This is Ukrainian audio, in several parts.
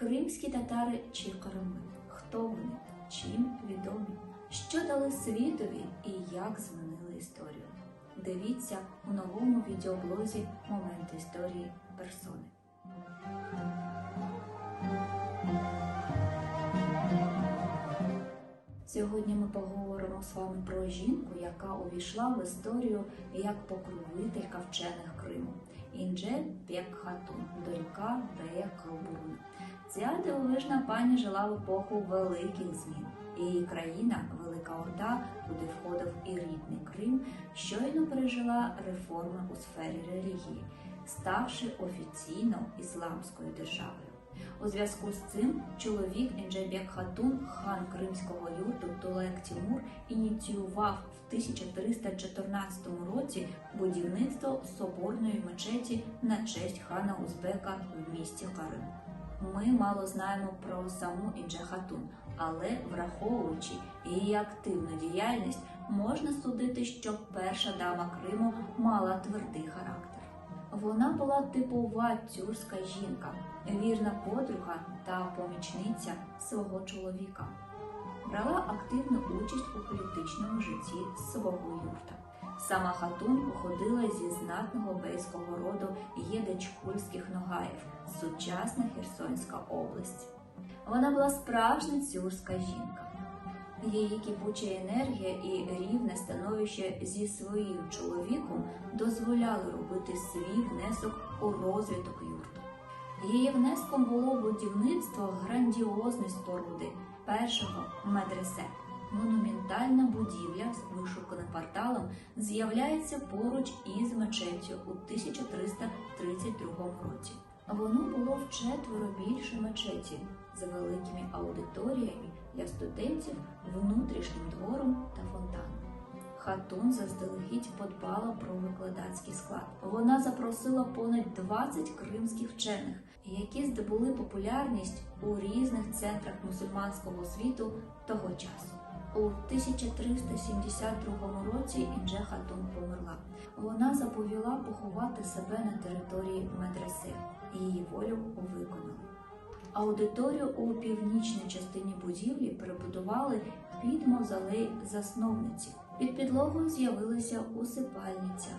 Кримські татари чи Кримми? Хто вони? Чим відомі? Що дали світові і як змінили історію? Дивіться у новому відеоблозі Моменти історії персони. Сьогодні ми поговоримо з вами про жінку, яка увійшла в історію як покровителька вчених Криму. Інже Бек Хатун, донька Бея Калбуруна. Ця дивовижна пані жила в епоху великих змін. Її країна, Велика Орда, куди входив і рідний Крим, щойно пережила реформи у сфері релігії, ставши офіційно ісламською державою. У зв'язку з цим чоловік Інджебек Хатун, хан кримського юрту Тулек Тімур, ініціював в 1314 році будівництво соборної мечеті на честь хана Узбека в місті Карим. Ми мало знаємо про саму Інджа Хатун, але враховуючи її активну діяльність, можна судити, що перша дама Криму мала твердий характер. Вона була типова тюркська жінка, вірна подруга та помічниця свого чоловіка. Брала активну участь у політичному житті свого юрта. Сама Хатун походила зі знатного бейського роду Єдечкульських ногаїв, сучасна Херсонська область. Вона була справжня тюркська жінка. Її кипуча енергія і рівне становище зі своїм чоловіком дозволяли робити свій внесок у розвиток юрту. Її внеском було будівництво грандіозної споруди першого медресе. Монументальна будівля з вишуканим порталом з'являється поруч із мечеттю у 1332 році. Воно було вчетверо більше мечеті з великими аудиторіями для студентів, внутрішнім двором та фонтаном. Хатун заздалегідь подбала про викладацький склад. Вона запросила понад 20 кримських вчених, які здобули популярність у різних центрах мусульманського світу того часу. У 1372 році Інже Хатун померла. Вона заповіла поховати себе на території медресе. Її волю виконали. Аудиторію у північній частині будівлі перебудували під мавзолей засновниці. Під підлогою з'явилася усипальниця,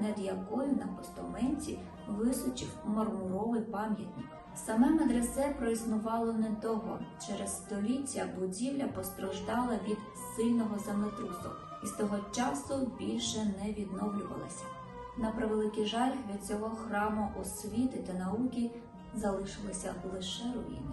над якою на постаменті височив мармуровий пам'ятник. Саме медресе проіснувало недовго. Через століття будівля постраждала від сильного землетрусу і з того часу більше не відновлювалася. На превеликий жаль від цього храму освіти та науки залишилися лише руїни.